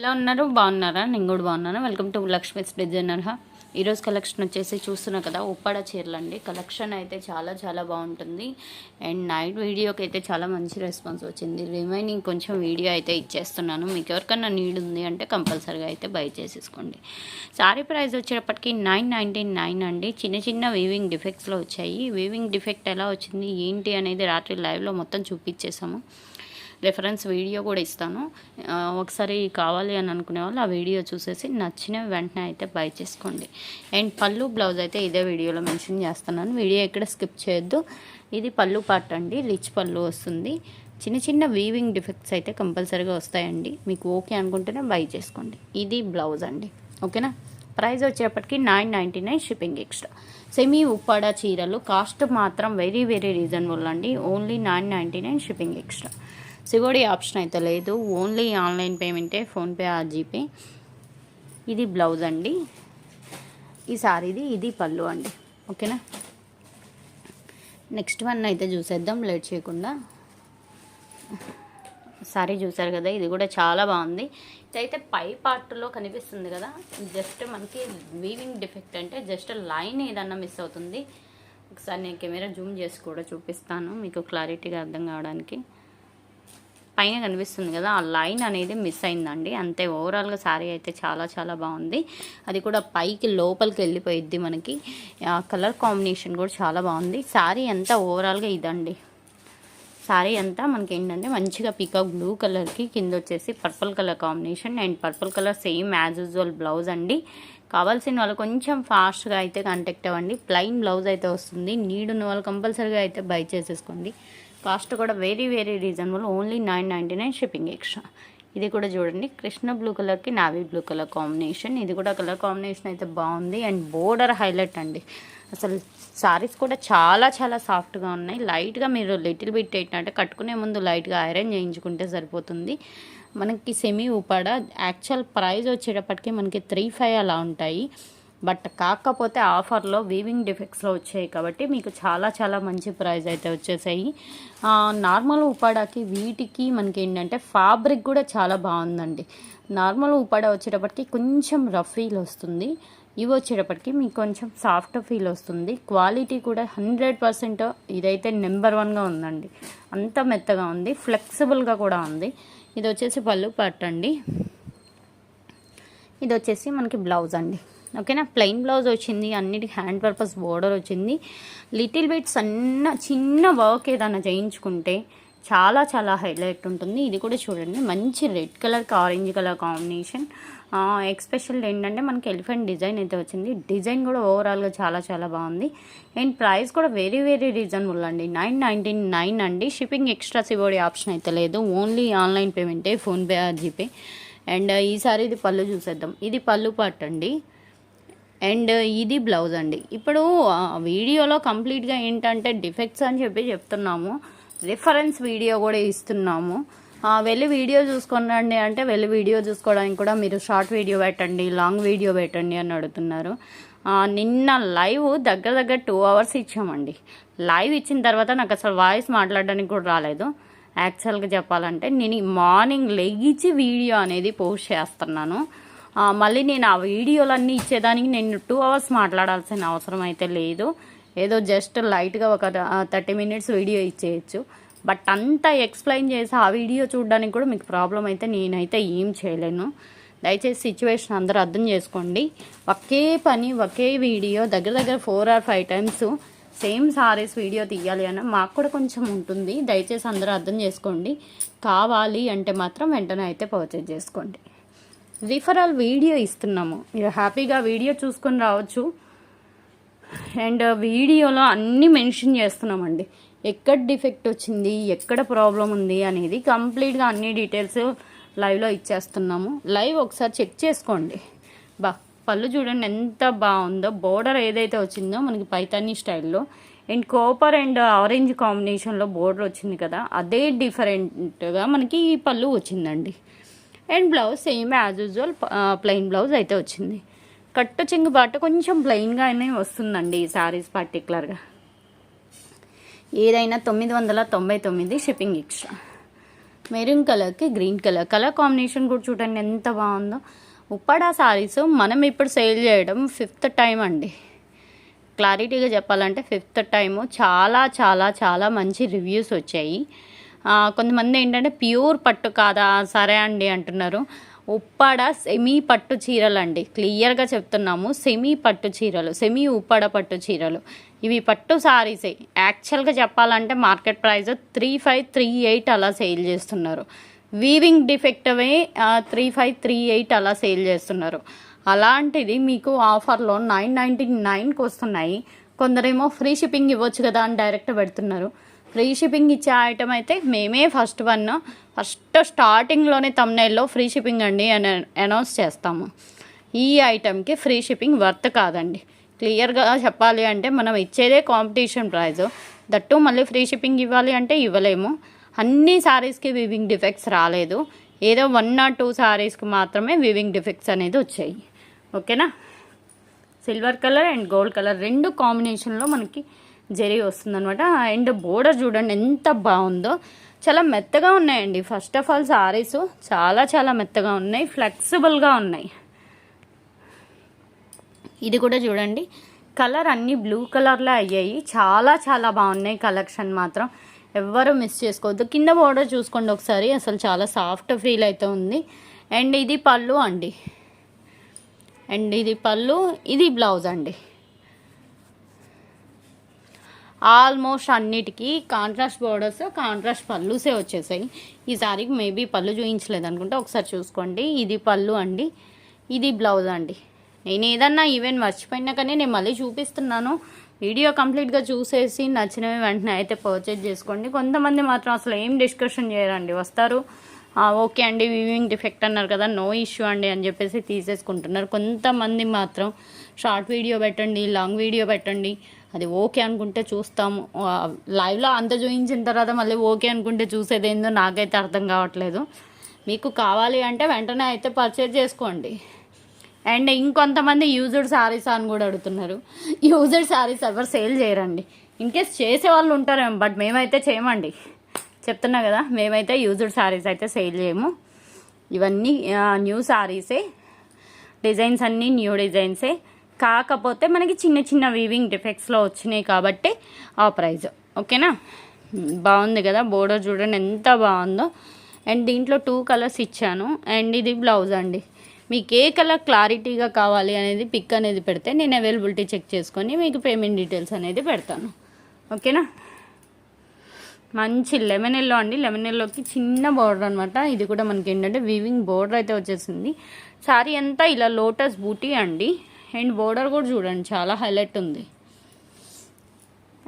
ఎలా ఉన్నారు? బాగున్నారా? నేను కూడా బాగున్నాను. వెల్కమ్ టు లక్ష్మీస్ డిజైనర్ ఈరోజు కలెక్షన్ వచ్చేసి చూస్తున్నా కదా ఉప్పాడ చీరలు అండి కలెక్షన్ అయితే చాలా చాలా బాగుంటుంది. అండ్ నైట్ వీడియోకి అయితే చాలా మంచి రెస్పాన్స్ వచ్చింది. రిమైనింగ్ కొంచెం వీడియో అయితే ఇచ్చేస్తున్నాను. మీకు ఎవరికైనా నీడ్ ఉంది అంటే కంపల్సరీగా అయితే బై చేసేసుకోండి. సారీ ప్రైస్ వచ్చేటప్పటికి నైన్ నైంటీ నైన్ అండి. చిన్న చిన్న వీవింగ్ డిఫెక్ట్స్లో వచ్చాయి. వీవింగ్ డిఫెక్ట్ ఎలా వచ్చింది? ఏంటి అనేది రాత్రి లైవ్లో మొత్తం చూపించేసాము రెఫరెన్స్ వీడియో కూడా ఇస్తాను. ఒకసారి కావాలి అని అనుకునే వాళ్ళు ఆ వీడియో చూసేసి నచ్చిన వెంటనే అయితే బై చేసుకోండి. అండ్ పళ్ళు బ్లౌజ్ అయితే ఇదే వీడియోలో మెన్షన్ చేస్తున్నాను. వీడియో ఎక్కడ స్కిప్ చేయొద్దు. ఇది పళ్ళు పార్ట్ అండి. రిచ్ పళ్ళు వస్తుంది. చిన్న చిన్న వీవింగ్ డిఫెక్ట్స్ అయితే కంపల్సరీగా వస్తాయండి. మీకు ఓకే అనుకుంటేనే బై చేసుకోండి. ఇది బ్లౌజ్ అండి. ఓకేనా ప్రైస్ వచ్చేప్పటికి nine ninety nine shipping extra semi Uppada చీరలు కాస్ట్ మాత్రం వెరీ వెరీ రీజనబుల్ అండి. Only nine ninety nine shipping extra COD option అయితే లేదు. ఓన్లీ ఆన్లైన్ పేమెంటే ఫోన్పే ఆ జీపే. ఇది బ్లౌజ్ అండి. ఈ సారీది ఇది పళ్ళు అండి. ఓకేనా? నెక్స్ట్ వన్ అయితే చూసేద్దాం. లేట్ చేయకుండా. సారీ చూసారు కదా ఇది కూడా చాలా బాగుంది. ఇదైతే పై పార్ట్లో కనిపిస్తుంది కదా. జస్ట్ మనకి వీవింగ్ డిఫెక్ట్ అంటే జస్ట్ లైన్ ఏదన్నా మిస్ అవుతుంది. ఒకసారి నేను కెమెరా జూమ్ చేసి కూడా చూపిస్తాను. మీకు క్లారిటీగా అర్థం కావడానికి. పైన కనిపిస్తుంది కదా ఆ లైన్ అనేది మిస్ అయిందండి. అంతే ఓవరాల్గా శారీ అయితే చాలా చాలా బాగుంది. అది కూడా పైకి లోపలికి వెళ్ళిపోయిద్ది మనకి. ఆ కలర్ కాంబినేషన్ కూడా చాలా బాగుంది. శారీ అంతా ఓవరాల్గా ఇదండి. శారీ అంతా మనకి ఏంటంటే మంచిగా పీకాక్ బ్లూ కలర్కి కింద వచ్చేసి purple colour combination and purple colour same as usual blouse అండి. కావాల్సిన వాళ్ళు కొంచెం ఫాస్ట్గా అయితే కాంటాక్ట్ అవ్వండి. ప్లెయిన్ బ్లౌజ్ అయితే వస్తుంది. నీడ్ ఉన్న వాళ్ళు కంపల్సరీగా అయితే బై చేసేసుకోండి. కాస్ట్ కూడా very very reasonable only nine ninety nine shipping extra ఇది కూడా చూడండి. కృష్ణ బ్లూ కలర్కి నావీ బ్లూ కలర్ కాంబినేషన్ ఇది కూడా కలర్ కాంబినేషన్ అయితే బాగుంది. అండ్ బోర్డర్ హైలైట్ అండి. అసలు సారీస్ కూడా చాలా చాలా సాఫ్ట్గా ఉన్నాయి. లైట్గా మీరు లిటిల్ బిట్ ఏంటంటే కట్టుకునే ముందు లైట్గా ఐరన్ చేయించుకుంటే సరిపోతుంది. మనకి సెమీ ఉపాడ యాక్చువల్ ప్రైస్ వచ్చేటప్పటికి మనకి త్రీ ఫైవ్ అలా ఉంటాయి. బట్ కాకపోతే ఆఫర్లో వీవింగ్ డిఫెక్ట్స్లో వచ్చాయి కాబట్టి మీకు చాలా చాలా మంచి ప్రైస్ అయితే వచ్చేసాయి. నార్మల్ ఉపాడాకి వీటికి మనకి ఏంటంటే ఫ్యాబ్రిక్ కూడా చాలా బాగుందండి. నార్మల్ ఉపాడ వచ్చేటప్పటికి కొంచెం రఫ్ ఫీల్ వస్తుంది. ఇవి వచ్చేటప్పటికి మీకు కొంచెం సాఫ్ట్ ఫీల్ వస్తుంది. క్వాలిటీ కూడా హండ్రెడ్ పర్సెంట్ ఇదైతే నెంబర్ వన్గా ఉందండి. అంత మెత్తగా ఉంది. ఫ్లెక్సిబుల్గా కూడా ఉంది. ఇది వచ్చేసి పళ్ళు పట్టండి. ఇది వచ్చేసి మనకి బ్లౌజ్ అండి. ఓకేనా? ప్లెయిన్ బ్లౌజ్ వచ్చింది అన్నిటికి హ్యాండ్ పర్పస్ బోర్డర్ వచ్చింది. లిటిల్ బిట్ సన్న చిన్న వర్క్ ఏదైనా చేయించుకుంటే చాలా చాలా హైలైట్ ఉంటుంది. ఇది కూడా చూడండి మంచి రెడ్ కలర్కి ఆరెంజ్ కలర్ కాంబినేషన్. ఎక్స్పెషల్ ఏంటంటే మనకి ఎలిఫెంట్ డిజైన్ అయితే వచ్చింది. డిజైన్ కూడా ఓవరాల్గా చాలా చాలా బాగుంది. అండ్ ప్రైస్ కూడా వెరీ వెరీ రీజనబుల్ అండి. నైన్ నైంటీ నైన్ అండి. షిప్పింగ్ ఎక్స్ట్రా సివోడి ఆప్షన్ అయితే లేదు. ఓన్లీ ఆన్లైన్ పేమెంటే ఫోన్పే జీపే. అండ్ ఈసారి ఇది పళ్ళు చూసేద్దాం. ఇది పళ్ళు పార్ట్ అండి. అండ్ ఇది బ్లౌజ్ అండి. ఇప్పుడు వీడియోలో కంప్లీట్గా ఏంటంటే డిఫెక్ట్స్ అని చెప్పి చెప్తున్నాము. రిఫరెన్స్ వీడియో కూడా ఇస్తున్నాము. వెళ్ళి వీడియో చూసుకోండి అంటే వెళ్ళి వీడియో చూసుకోవడానికి కూడా మీరు షార్ట్ వీడియో పెట్టండి లాంగ్ వీడియో పెట్టండి అని అడుగుతున్నారు. నిన్న లైవ్ దగ్గర దగ్గర టూ అవర్స్ ఇచ్చామండి. లైవ్ ఇచ్చిన తర్వాత నాకు అసలు వాయిస్ మాట్లాడడానికి కూడా రాలేదు. యాక్చువల్గా చెప్పాలంటే నేను మార్నింగ్ లెగిచి వీడియో అనేది పోస్ట్ చేస్తున్నాను. మళ్ళీ నేను ఆ వీడియోలన్నీ ఇచ్చేదానికి నేను టూ అవర్స్ మాట్లాడాల్సిన అవసరం అయితే లేదు. ఏదో జస్ట్ లైట్గా ఒక థర్టీ మినిట్స్ వీడియో ఇచ్చేయచ్చు. బట్ అంతా ఎక్స్ప్లెయిన్ చేసి ఆ వీడియో చూడడానికి కూడా మీకు ప్రాబ్లం అయితే నేనైతే ఏం చేయలేను. దయచేసి సిచ్యువేషన్ అందరూ అర్థం చేసుకోండి. ఒకే పని ఒకే వీడియో దగ్గర దగ్గర four or five times same saris video తీయాలి అన్న మాకు కూడా కొంచెం ఉంటుంది. దయచేసి అందరూ అర్థం చేసుకోండి. కావాలి అంటే మాత్రం వెంటనే అయితే పర్చేజ్ చేసుకోండి. రిఫరల్ వీడియో ఇస్తున్నాము. మీరు హ్యాపీగా వీడియో చూసుకొని రావచ్చు. అండ్ వీడియోలో అన్నీ మెన్షన్ చేస్తున్నామండి. ఎక్కడ డిఫెక్ట్ వచ్చింది ఎక్కడ ప్రాబ్లం ఉంది అనేది కంప్లీట్గా అన్ని డీటెయిల్స్ లైవ్లో ఇచ్చేస్తున్నాము. లైవ్ ఒకసారి చెక్ చేసుకోండి. బా పళ్ళు చూడండి ఎంత బాగుందో. బోర్డర్ ఏదైతే వచ్చిందో మనకి పైతానీ స్టైల్లో అండ్ కోపర్ అండ్ ఆరెంజ్ కాంబినేషన్లో బోర్డర్ వచ్చింది కదా అదే డిఫరెంట్గా మనకి ఈ పళ్ళు వచ్చిందండి. And blouse same as usual plain blouse అయితే వచ్చింది. కట్టు చెంగు బాట కొంచెం ప్లెయిన్గానే వస్తుందండి ఈ శారీస్ పర్టికులర్గా ఏదైనా తొమ్మిది వందల తొంభై తొమ్మిది షిప్పింగ్ ఎక్స్ట్రా మెరూన్ కలర్కి గ్రీన్ కలర్ కలర్ కాంబినేషన్ కూడా చూడండి ఎంత బాగుందో. ఉప్పాడా శారీస్ మనం ఇప్పుడు సేల్ చేయడం ఫిఫ్త్ టైం అండి. క్లారిటీగా చెప్పాలంటే ఫిఫ్త్ టైము చాలా చాలా చాలా మంచి రివ్యూస్ వచ్చాయి. కొంతమంది ఏంటంటే ప్యూర్ పట్టు కాదా సరే అండి అంటున్నారు. ఉప్పాడ సెమీ పట్టు చీరలు అండి క్లియర్గా చెప్తున్నాము సెమీ పట్టు చీరలు సెమీ ఉప్పాడ పట్టు చీరలు. ఇవి పట్టు సారీసే యాక్చువల్గా చెప్పాలంటే market price three five three eight అలా సేల్ చేస్తున్నారు. వీవింగ్ డిఫెక్టవే త్రీ ఫైవ్ త్రీ ఎయిట్ అలా సేల్ చేస్తున్నారు. అలాంటిది మీకు ఆఫర్లో నైన్ నైంటీ నైన్కి వస్తున్నాయి. కొందరేమో ఫ్రీ షిప్పింగ్ ఇవ్వచ్చు కదా అని డైరెక్ట్ పెడుతున్నారు. ఫ్రీ షిప్పింగ్ ఇచ్చే ఐటమ్ అయితే మేమే ఫస్ట్ వన్ ఫస్ట్ స్టార్టింగ్లోనే తమ్నైల్లో ఫ్రీ షిప్పింగ్ అండి అని అనౌన్స్ చేస్తాము. ఈ ఐటెంకి ఫ్రీ షిప్పింగ్ వర్త్ కాదండి. క్లియర్గా చెప్పాలి అంటే మనం ఇచ్చేదే కాంపిటీషన్ ప్రైస్ దట్టు మళ్ళీ ఫ్రీ షిప్పింగ్ ఇవ్వాలి అంటే ఇవ్వలేము. అన్ని శారీస్కి వివింగ్ డిఫెక్ట్స్ రాలేదు. ఏదో వన్ ఆర్ టూ శారీస్కి మాత్రమే వివింగ్ డిఫెక్ట్స్ అనేది వచ్చాయి. ఓకేనా? Silver colour and gold colour రెండు కాంబినేషన్లో మనకి జరిగి వస్తుందనమాట అండ్ బోర్డర్ చూడండి ఎంత బాగుందో. చాలా మెత్తగా ఉన్నాయండి. ఫస్ట్ ఆఫ్ ఆల్ సారీస్ చాలా చాలా మెత్తగా ఉన్నాయి. ఫ్లెక్సిబుల్గా ఉన్నాయి. ఇది కూడా చూడండి. కలర్ అన్నీ బ్లూ కలర్లో అయ్యాయి. చాలా చాలా బాగున్నాయి కలెక్షన్ మాత్రం. ఎవ్వరు మిస్ చేసుకోవద్దు. కింద బోర్డర్ చూసుకోండి ఒకసారి. అసలు చాలా సాఫ్ట్ ఫీల్ అయితే ఉంది. అండ్ ఇది పళ్ళు అండి. అండ్ ఇది పళ్ళు ఇది బ్లౌజ్ అండి. ఆల్మోస్ట్ అన్నిటికీ కాంట్రాస్ట్ బోర్డర్స్ కాంట్రాస్ట్ పళ్ళుసే వచ్చేసాయి. ఈసారి మేబీ పళ్ళు చూపించలేదు అనుకుంటే ఒకసారి చూసుకోండి. ఇది పళ్ళు అండి. ఇది బ్లౌజ్ అండి. నేను ఏదన్నా ఈవెంట్ మర్చిపోయినా కానీ నేను మళ్ళీ చూపిస్తున్నాను. వీడియో కంప్లీట్గా చూసేసి నచ్చినవి వెంటనే అయితే పర్చేజ్ చేసుకోండి. కొంతమంది మాత్రం అసలు ఏం డిస్కషన్ చేయరండి. వస్తారు. ఓకే అండి వ్యూవింగ్ డిఫెక్ట్ అన్నారు కదా నో ఇష్యూ అండి అని చెప్పేసి తీసేసుకుంటున్నారు. కొంతమంది మాత్రం షార్ట్ వీడియో పెట్టండి లాంగ్ వీడియో పెట్టండి అది ఓకే అనుకుంటే చూస్తాము లైవ్లో అంత చూపించిన తర్వాత మళ్ళీ ఓకే అనుకుంటే చూసేది ఏందో నాకైతే అర్థం కావట్లేదు. మీకు కావాలి అంటే వెంటనే అయితే పర్చేజ్ చేసుకోండి. అండ్ ఇంకొంతమంది యూజ్డ్ శారీస్ అని కూడా అడుగుతున్నారు. యూజ్డ్ శారీస్ ఎవరు సేల్ చేయరండి. ఇన్ కేస్ చేసే వాళ్ళు ఉంటారేమో బట్ మేమైతే చేయమండి. చెప్తున్నా కదా మేమైతే యూజ్డ్ శారీస్ అయితే సేల్ చేయము. ఇవన్నీ న్యూ శారీసే డిజైన్స్ అన్నీ న్యూ డిజైన్సే కాకపోతే మనకి చిన్న చిన్న వీవింగ్ డిఫెక్ట్స్లో వచ్చినాయి కాబట్టి ఆ ప్రైజ్ ఓకేనా? బాగుంది కదా? బోర్డర్ చూడండి ఎంత బాగుందో. అండ్ దీంట్లో టూ కలర్స్ ఇచ్చాను. అండ్ ఇది బ్లౌజ్ అండి. మీకు ఏ కలర్ క్లారిటీగా కావాలి అనేది పిక్ అనేది పెడితే నేను అవైలబిలిటీ చెక్ చేసుకొని మీకు పేమెంట్ డీటెయిల్స్ అనేది పెడతాను. ఓకేనా? మంచి లెమన్ ఎల్లో అండి. లెమన్ ఎల్లోకి చిన్న బోర్డర్ అనమాట ఇది కూడా మనకి ఏంటంటే వీవింగ్ బోర్డర్ అయితే వచ్చేసింది. సారీ అంతా ఇలా లోటస్ బూటీ అండి. అండ్ బోర్డర్ కూడా చూడండి చాలా హైలైట్ ఉంది.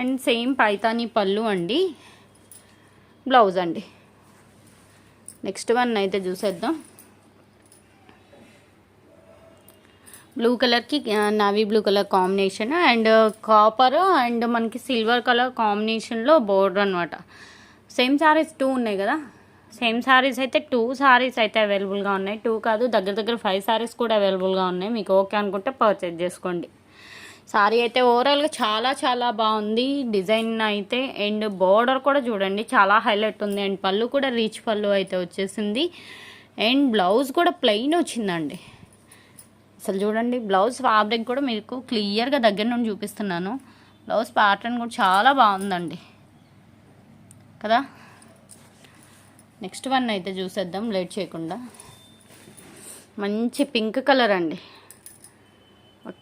అండ్ సేమ్ పైతానీ పళ్ళు అండి. బ్లౌజ్ అండి. నెక్స్ట్ వన్ అయితే చూసేద్దాం. బ్లూ కలర్కి navy blue colour combination and copper and మనకి సిల్వర్ కలర్ కాంబినేషన్లో బోర్డర్ అనమాట సేమ్ సారీస్ టూ ఉన్నాయి కదా? సేమ్ సారీస్ అయితే టూ సారీస్ అయితే అవైలబుల్గా ఉన్నాయి. టూ కాదు దగ్గర దగ్గర ఫైవ్ సారీస్ కూడా అవైలబుల్గా ఉన్నాయి. మీకు ఓకే అనుకుంటే పర్చేజ్ చేసుకోండి. సారీ అయితే ఓవరాల్గా చాలా చాలా బాగుంది. డిజైన్ అయితే అండ్ బోర్డర్ కూడా చూడండి చాలా హైలైట్ ఉంది. అండ్ పళ్ళు కూడా రీచ్ పళ్ళు అయితే వచ్చేసింది. అండ్ బ్లౌజ్ కూడా ప్లెయిన్ వచ్చిందండి. అసలు చూడండి బ్లౌజ్ ఫ్యాబ్రిక్ కూడా మీకు క్లియర్గా దగ్గర నుండి చూపిస్తున్నాను. బ్లౌజ్ ప్యాటర్న్ కూడా చాలా బాగుందండి. కదా? నెక్స్ట్ వన్ అయితే చూసేద్దాం లేట్ చేయకుండా. మంచి పింక్ కలర్ అండి.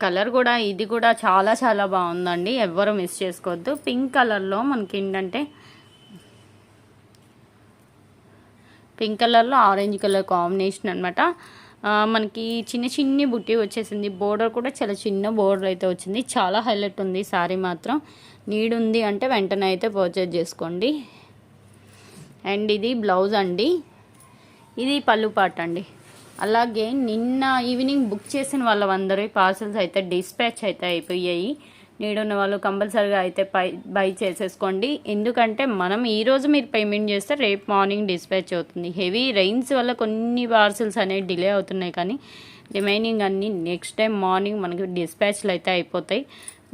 కలర్ కూడా ఇది కూడా చాలా చాలా బాగుందండి. ఎవ్వరు మిస్ చేసుకోవద్దు. పింక్ కలర్లో మనకి ఏంటంటే పింక్ కలర్లో ఆరెంజ్ కలర్ కాంబినేషన్ అనమాట మనకి చిన్న చిన్ని బుట్టి వచ్చేసింది. బోర్డర్ కూడా చాలా చిన్న బోర్డర్ అయితే వచ్చింది. చాలా హైలైట్ ఉంది సారీ మాత్రం. నీడ్ ఉంది అంటే వెంటనే అయితే పర్చేజ్ చేసుకోండి. అండ్ ఇది బ్లౌజ్ అండి. ఇది పళ్ళు పాట అండి. అలాగే నిన్న ఈవినింగ్ బుక్ చేసిన వాళ్ళందరూ పార్సల్స్ అయితే డిస్పాచ్ అయితే అయిపోయాయి. నీడున్న వాళ్ళు కంపల్సరీగా అయితే పై బై చేసేసుకోండి. ఎందుకంటే మనం ఈరోజు మీరు పేమెంట్ చేస్తే రేపు మార్నింగ్ డిస్పాచ్ అవుతుంది. హెవీ రైన్స్ వల్ల కొన్ని పార్సల్స్ అనేవి డిలే అవుతున్నాయి కానీ రిమైనింగ్ అన్నీ నెక్స్ట్ టైం మార్నింగ్ మనకి డిస్పాచ్లు అయితే అయిపోతాయి.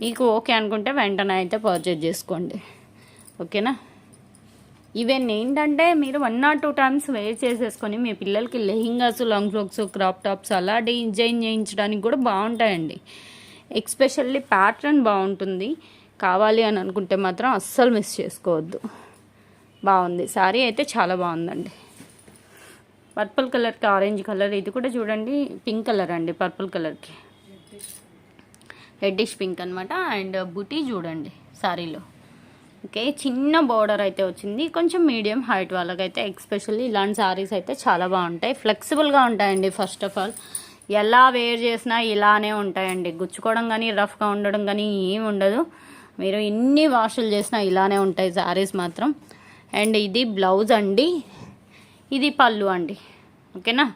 మీకు ఓకే అనుకుంటే వెంటనే అయితే పర్చేజ్ చేసుకోండి. ఓకేనా? ఇవన్నీ ఏంటంటే మీరు one or two times wear చేసేసుకొని మీ పిల్లలకి lehengas long frocks crop tops అలా డిజైన్ చేయించడానికి కూడా బాగుంటాయండి. ఎక్స్పెషల్లీ ప్యాటర్న్ బాగుంటుంది. కావాలి అని అనుకుంటే మాత్రం అస్సలు మిస్ చేసుకోవద్దు. బాగుంది. శారీ అయితే చాలా బాగుందండి. పర్పుల్ కలర్కి ఆరెంజ్ కలర్ ఇది కూడా చూడండి. పింక్ కలర్ అండి పర్పుల్ కలర్కి రెడ్డిష్ పింక్ అనమాట అండ్ బుటీ చూడండి శారీలో ఓకే? చిన్న బోర్డర్ అయితే వచ్చింది. కొంచెం మీడియం హైట్ వాళ్ళకైతే ఎక్స్పెషల్లీ ఇలాంటి శారీస్ అయితే చాలా బాగుంటాయి. ఫ్లెక్సిబుల్గా ఉంటాయండి ఫస్ట్ ఆఫ్ ఆల్. ఎలా వేర్ చేసినా ఇలానే ఉంటాయండి. గుచ్చుకోవడం కానీ రఫ్గా ఉండడం కానీ ఏమి ఉండదు. మీరు ఎన్ని వాషులు చేసినా ఇలానే ఉంటాయి శారీస్ మాత్రం. అండ్ ఇది బ్లౌజ్ అండి. ఇది పళ్ళు అండి. ఓకేనా?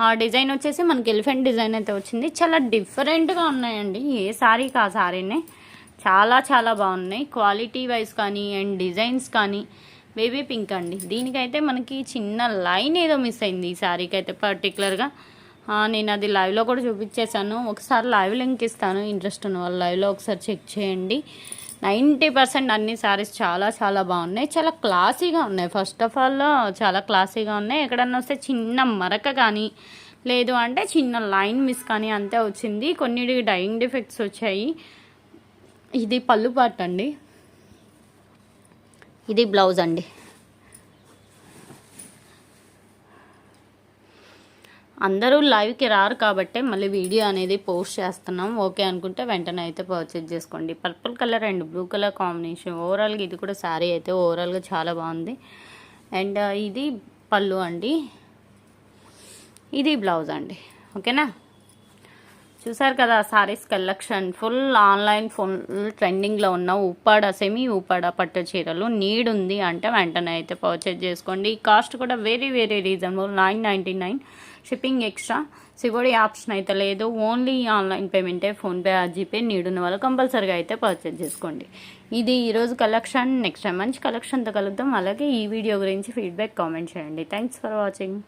ఆ డిజైన్ వచ్చేసి మనకి ఎలిఫెంట్ డిజైన్ అయితే వచ్చింది. చాలా డిఫరెంట్గా ఉన్నాయండి. ఏ శారీకి ఆ శారీనే చాలా చాలా బాగున్నాయి. క్వాలిటీ వైజ్ కానీ అండ్ డిజైన్స్ కానీ బేబీ పింక్ అండి. దీనికైతే మనకి చిన్న లైన్ ఏదో మిస్ అయింది ఈ శారీకి అయితే పర్టికులర్గా నేను అది లైవ్లో కూడా చూపించేశాను. ఒకసారి లైవ్ లింక్ ఇస్తాను. ఇంట్రెస్ట్ ఉన్న వాళ్ళు లైవ్లో ఒకసారి చెక్ చేయండి. నైంటీ పర్సెంట్ అన్ని శారీస్ చాలా చాలా బాగున్నాయి. చాలా క్లాసీగా ఉన్నాయి. ఫస్ట్ ఆఫ్ ఆల్ చాలా క్లాసీగా ఉన్నాయి. ఎక్కడన్నా వస్తే చిన్న మరక కానీ లేదు అంటే చిన్న లైన్ మిస్ కానీ అంతే వచ్చింది. కొన్ని డైయింగ్ డిఫెక్ట్స్ వచ్చాయి. ఇది పళ్ళు పార్ట్ అండి. ఇది బ్లౌజ్ అండి. అందరూ లైవ్కి రారు కాబట్టి మళ్ళీ వీడియో అనేది పోస్ట్ చేస్తున్నాం. ఓకే అనుకుంటే వెంటనే అయితే పర్చేజ్ చేసుకోండి. Purple colour and blue colour combination ఓవరాల్గా ఇది కూడా శారీ అయితే ఓవరాల్గా చాలా బాగుంది. అండ్ ఇది పళ్ళు అండి. ఇది బ్లౌజ్ అండి. ఓకేనా? చూసారు కదా saris collection full online full ట్రెండింగ్లో ఉన్న ఉప్పాడ సెమీ ఉప్పాడ పట్టు చీరలు నీడ్ ఉంది అంటే వెంటనే అయితే పర్చేజ్ చేసుకోండి. కాస్ట్ కూడా very very reasonable nine ninety nine shipping extra COD option అయితే లేదు. ఓన్లీ ఆన్లైన్ పేమెంటే ఫోన్పే జీపే నీడున్న వాళ్ళు కంపల్సరీగా అయితే పర్చేజ్ చేసుకోండి. ఇది ఈరోజు కలెక్షన్ నెక్స్ట్ టైం మంచి కలెక్షన్తో కలుద్దాం. అలాగే ఈ వీడియో గురించి ఫీడ్బ్యాక్ కామెంట్ చేయండి. Thanks for watching